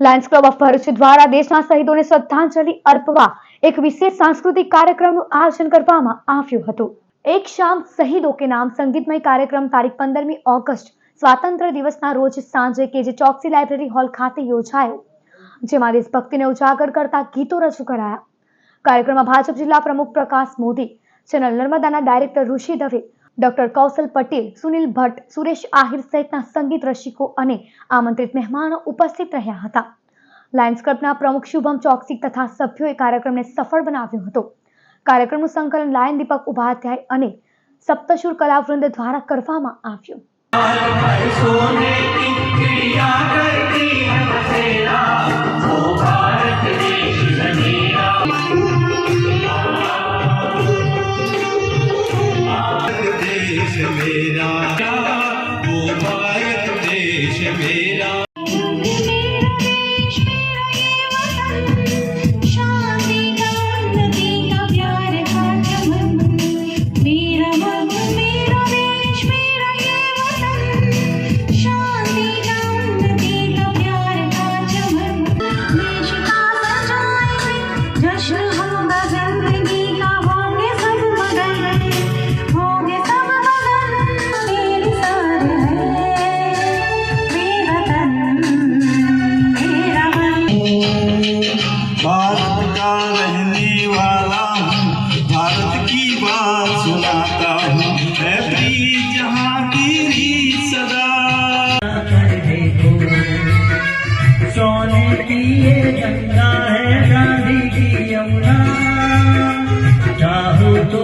Lions club of Bharuch દ્વારા દેશના શહીદોને શ્રદ્ધાંજલિ અર્પવા એક વિશેષ સાંસ્કૃતિક કાર્યક્રમનું આયોજન કરવામાં આવ્યું હતું. એક શામ શહીદો કે નામ સંગીતમય કાર્યક્રમ તારીખ પંદરમી ઓગસ્ટ સ્વાતંત્ર્ય દિવસના રોજ સાંજે કે જે ચોકસી લાઇબ્રેરી હોલ ખાતે યોજાયો. જેમાં દેશભક્તિને ઉજાગર કરતા ગીતો રજૂ કરાયા. કાર્યક્રમમાં ભાજપ જિલ્લા પ્રમુખ પ્રકાશ મોદી, ચેનલ નર્મદાના ડાયરેક્ટર ઋષિ દવે ડોક્ટર કૌશલ પટેલ, સુનિલ ભટ્ટ, સુરેશ આહિર સહિતના સંગીત રસિકો અને આમંત્રિત મહેમાનો ઉપસ્થિત રહ્યા હતા. લાયન્સ ક્લબના પ્રમુખ શુભમ ચોકસી તથા સભ્યોએ કાર્યક્રમને સફળ બનાવ્યો હતો. કાર્યક્રમનું સંકલન લાયન દીપક ઉપાધ્યાય અને સપ્તશુર કલાવૃંદ દ્વારા કરવામાં આવ્યું. मेरा वो भारत देश मेरा सुनाता हूँ है प्रीत जहाँ की रीत सदा कर देखो सोने की ये गंगा है गांधी की यमुना चाहो तो